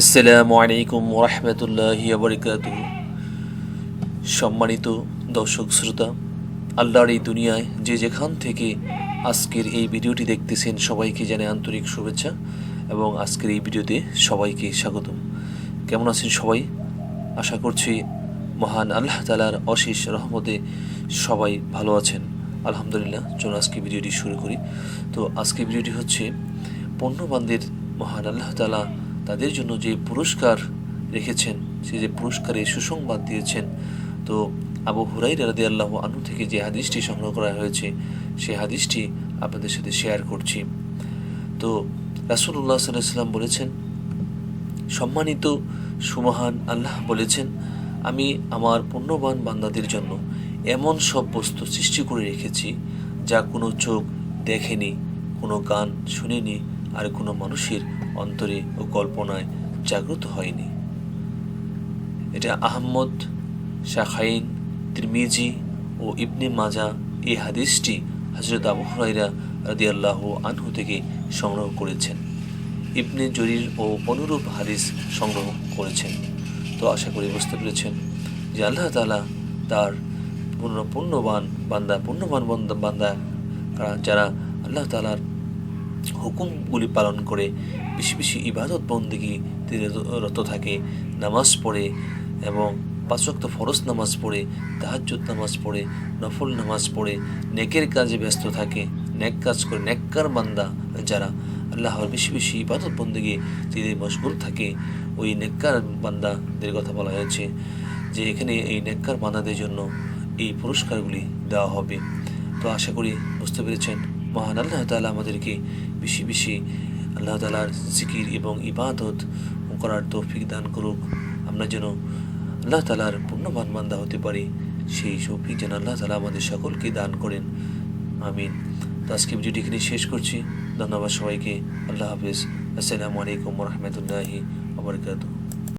আসসালামু আলাইকুম ওরহমতুল্লাহি আবরিকাত সম্মানিত দর্শক শ্রোতা, আল্লাহর এই দুনিয়ায় যে যেখান থেকে আজকের এই ভিডিওটি দেখতেছেন সবাইকে জানে আন্তরিক শুভেচ্ছা এবং আজকের এই ভিডিওতে সবাইকে স্বাগতম। কেমন আছেন সবাই? আশা করছি মহান আল্লাহ তালার অশেষ রহমতে সবাই ভালো আছেন। আলহামদুলিল্লাহ চলো আজকে ভিডিওটি শুরু করি। তো আজকে ভিডিওটি হচ্ছে, পণ্যবানদের মহান আল্লাহ তালা তাদের জন্য যে পুরস্কার রেখেছেন, সে যে পুরস্কারে সুসংবাদ দিয়েছেন, তো আবু হুরাই রাদি আল্লাহ আনু থেকে যে হাদিসটি সংগ্রহ করা হয়েছে সেই হাদিসটি আপনাদের সাথে শেয়ার করছি। তো রাসুল্লাহ সাল্লাম বলেছেন, সম্মানিত সুমহান আল্লাহ বলেছেন, আমি আমার পুণ্যবান বান্দাদের জন্য এমন সব বস্তু সৃষ্টি করে রেখেছি, যা কোনো চোখ দেখেনি, কোনো গান শুনেনি আর কোনো মানুষের অন্তরে ও কল্পনায় জাগ্রত হয়নি। এটা আহম্মদ শাখাইন, ত্রিমিজি ও ইবনে মাজা এই হাদিসটি হজরত আবু হুরাইরা রাদিয়াল্লাহ আনহু থেকে সংগ্রহ করেছেন। ইবনে জরির ও অনুরূপ হাদিস সংগ্রহ করেছেন। তো আশা করি বুঝতে পেরেছেন যে আল্লাহ তালা তার পূর্ণ পুণ্যবান বান্দা পুণ্যবান বান্দা বান্দা যারা আল্লাহ তালার হুকুমগুলি পালন করে বেশি বেশি ইবাদত বন্দিগি রত থাকে। নামাজ পড়ে এবং পাঁচক্ত ফরজ নামাজ পড়ে, তাহাজ্জুদ নামাজ পড়ে, নফল নামাজ পড়ে, নেকের কাজে ব্যস্ত থাকে, নেক কাজ করে নেককার বান্দা যারা আল্লাহর বেশি বেশি ইবাদত বন্দিগি তিনি মশগুল থাকে, ওই নেককার বান্দাদের কথা বলা হয়েছে যে এখানে এই নেককার বান্দাদের জন্য এই পুরস্কারগুলি দেওয়া হবে। তো আশা করি বুঝতে পেরেছেন মহান আল্লাহ তালা আমাদেরকে বেশি বেশি আল্লাহ তালার জিকির এবং ইবাদত করার তৌফিক দান করুক। আমরা যেন আল্লাহ তালার পূর্ণবান বান্দা হতে পারি, সেই তৌফিক যেন আল্লাহ তালা আমাদের সকলকে দান করেন। আমিন। তো আজকে ভিডিওটি এখানে শেষ করছি। ধন্যবাদ সবাইকে। আল্লাহ হাফিজ। আসসালামু আলাইকুম রহমতুল্লাহি আবরকাতু